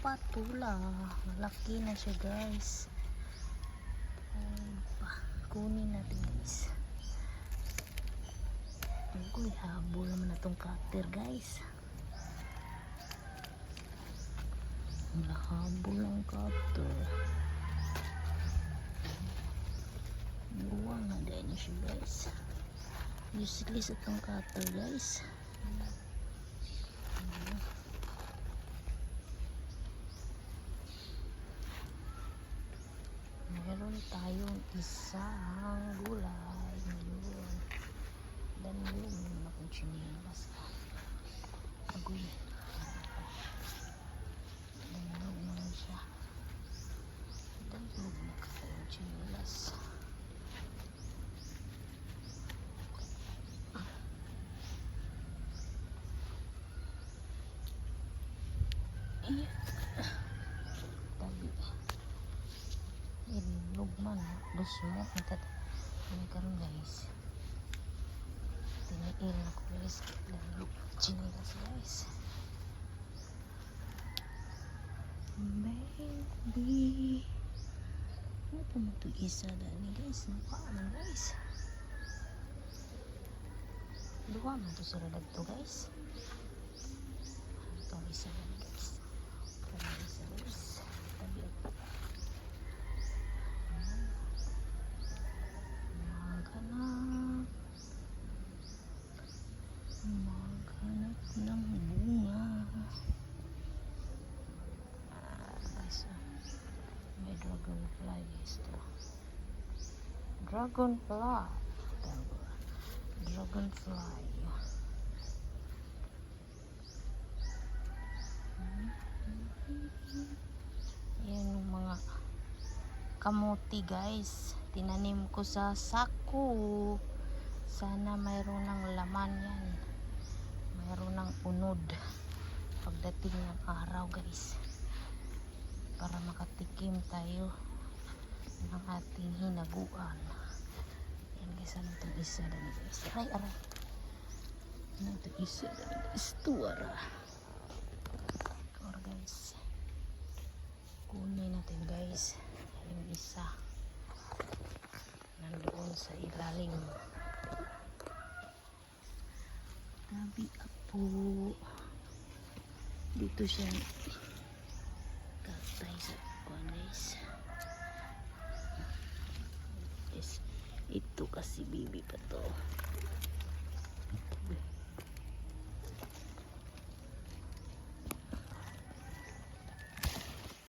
patula. Malaki na siya guys. Ayun pa. Kunin natin guys. Uy, habol naman na tong cutter guys. Nahabol ang cutter. Buwang na din siya guys. Useless itong cutter guys. Meron tayong isang gulay. Yun. Dan yun, akong chinilas. Agoy. Dan yun naman siya. Dan yun, akong chinilas. Tabi. Ilog man. Gusto mo. Itat. Ini karon guys. Tiniil ko guys. Lalog. Chinilas guys. Baby. Ano mo ito isa dani guys? Napa man guys. Duha man to sila dagto guys. Ito isa dani Maghanap ng bunga. Ah, may dragonfly guys to. Dragonfly. Dragonfly. Yan yung mga kamuti guys tinanim ko sa sako sana mayroon ng laman yan mayroon ng unod. Pagdating ng araw guys. Para makatikim tayo ng ating hinaguan. Yan guys ano itong isa na guys? Aray aray. Ano itong isa na guys? Tuwara or guys kunin natin guys yung isa. Nandoon sa ilalim apo dito siya. Katay sa kuan guys. Yes, ito kasi bibi pa to